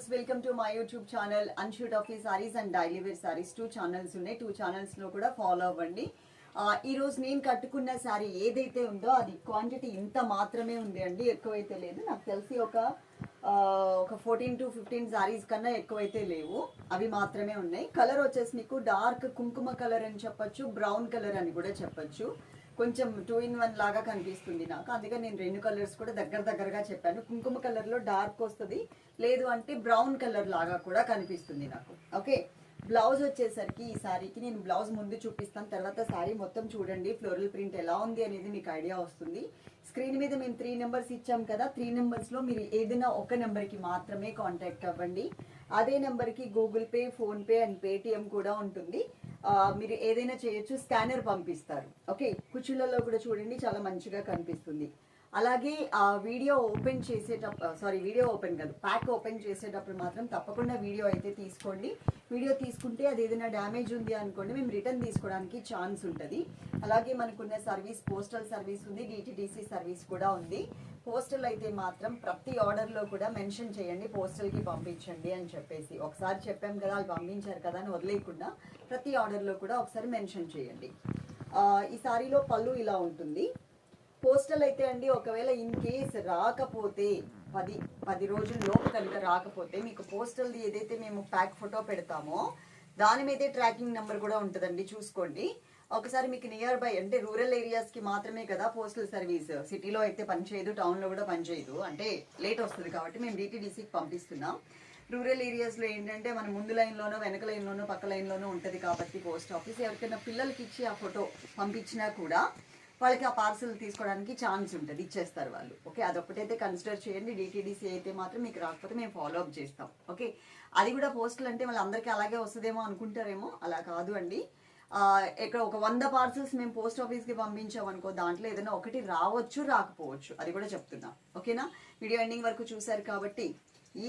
Viewers welcome to my YouTube channel అన్షూట్ ఆఫ్ ఈ sarees and daily wear sarees two channels ఉన్నాయి. Two ఛానల్స్లో కూడా ఫాలో అవ్వండి. ఈరోజు నేను కట్టుకున్న సారీ ఏదైతే ఉందో అది క్వాంటిటీ ఇంత మాత్రమే ఉంది అండి. ఎక్కువైతే లేదు. నాకు తెలిసి ఒక ఒక ఫోర్టీన్ టు ఫిఫ్టీన్ సారీస్ కన్నా ఎక్కువైతే లేవు. అవి మాత్రమే ఉన్నాయి. కలర్ వచ్చేసి మీకు డార్క్ కుంకుమ కలర్ అని చెప్పొచ్చు బ్రౌన్ కలర్ అని కూడా చెప్పొచ్చు. కొంచెం టూ ఇన్ వన్ లాగా కనిపిస్తుంది నాకు. అందుకని నేను రెండు కలర్స్ కూడా దగ్గర దగ్గరగా చెప్పాను. కుంకుమ కలర్లో డార్క్ వస్తుంది లేదు అంటే బ్రౌన్ కలర్ లాగా కూడా కనిపిస్తుంది నాకు. ఓకే బ్లౌజ్ వచ్చేసరికి ఈ శారీకి నేను బ్లౌజ్ ముందు చూపిస్తాను తర్వాత శారీ మొత్తం చూడండి ఫ్లోరల్ ప్రింట్ ఎలా ఉంది అనేది మీకు ఐడియా వస్తుంది. స్క్రీన్ మీద మేము త్రీ నెంబర్స్ ఇచ్చాం కదా త్రీ నెంబర్స్లో మీరు ఏదైనా ఒక నెంబర్కి మాత్రమే కాంటాక్ట్ అవ్వండి. అదే నెంబర్కి Google Pay PhonePe and Paytm కూడా ఉంటుంది. మీరు ఏదైనా చేయొచ్చు స్కానర్ పంపిస్తారు. ఓకే? కుర్చీలలో కూడా చూడండి చాలా మంచిగా కనిపిస్తుంది. అలాగే ఆ వీడియో ఓపెన్ చేసేటప్పుడు సారీ వీడియో ఓపెన్ కాదు ప్యాక్ ఓపెన్ చేసేటప్పుడు మాత్రం తప్పకుండా వీడియో అయితే తీసుకోండి. వీడియో తీసుకుంటే అది ఏదైనా డ్యామేజ్ ఉంది అనుకోండి మేము రిటర్న్ తీసుకోవడానికి ఛాన్స్ ఉంటుంది. అలాగే మనకున్న సర్వీస్ పోస్టల్ సర్వీస్ ఉంది డిటిడిసి సర్వీస్ కూడా ఉంది. పోస్టల్ అయితే మాత్రం ప్రతి ఆర్డర్లో కూడా మెన్షన్ చేయండి పోస్టల్కి పంపించండి అని చెప్పేసి. ఒకసారి చెప్పాం కదా వాళ్ళు పంపించారు కదా అని వదిలేయకుండా ప్రతి ఆర్డర్లో కూడా ఒకసారి మెన్షన్ చేయండి. ఈ సారీలో పళ్ళు ఇలా ఉంటుంది. పోస్టల్ అయితే అండి ఒకవేళ ఇన్ కేస్ రాకపోతే పది పది రోజుల్లోపు కనుక రాకపోతే మీకు పోస్టల్ది ఏదైతే మేము ప్యాక్ ఫోటో పెడతామో దాని మీదే ట్రాకింగ్ నెంబర్ కూడా ఉంటుందండి చూసుకోండి. ఒకసారి మీకు నియర్ బై అంటే రూరల్ ఏరియాస్కి మాత్రమే కదా పోస్టల్ సర్వీస్. సిటీలో అయితే పనిచేయదు టౌన్లో కూడా పనిచేయదు అంటే లేట్ వస్తుంది కాబట్టి మేము డిటీడీసీకి పంపిస్తున్నాం. రూరల్ ఏరియాస్లో ఏంటంటే మన ముందు లైన్లోనో వెనక లైన్లోనో పక్క లైన్లోనో ఉంటుంది కాబట్టి పోస్ట్ ఆఫీస్. ఎవరికైనా పిల్లలకి ఇచ్చి ఆ ఫోటో పంపించినా కూడా వాళ్ళకి ఆ పార్సల్ తీసుకోవడానికి ఛాన్స్ ఉంటుంది ఇచ్చేస్తారు వాళ్ళు. ఓకే? అదొకటైతే కన్సిడర్ చేయండి. డిటీడీసీ అయితే మాత్రం మీకు రాకపోతే మేము ఫాలో అప్ చేస్తాం. ఓకే? అది కూడా పోస్టులు అంటే వాళ్ళందరికీ అలాగే వస్తుందేమో అనుకుంటారేమో? అలా కాదు అండి. ఇక్కడ ఒక వంద పార్సల్స్ మేము పోస్ట్ ఆఫీస్కి పంపించామనుకో దాంట్లో ఏదైనా ఒకటి రావచ్చు రాకపోవచ్చు. అది కూడా చెప్తున్నాం. ఓకేనా? వీడియో ఎండింగ్ వరకు చూశారు కాబట్టి ఈ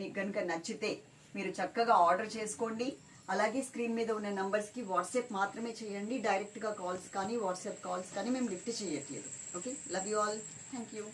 మీకు కనుక నచ్చితే మీరు చక్కగా ఆర్డర్ చేసుకోండి. అలాగే స్క్రీన్ మీద ఉన్న నంబర్స్కి వాట్సాప్ మాత్రమే చేయండి డైరెక్ట్గా కాల్స్ కానీ వాట్సాప్ కాల్స్ కానీ మేము లిఫ్ట్ చేయట్లేదు okay love you all thank you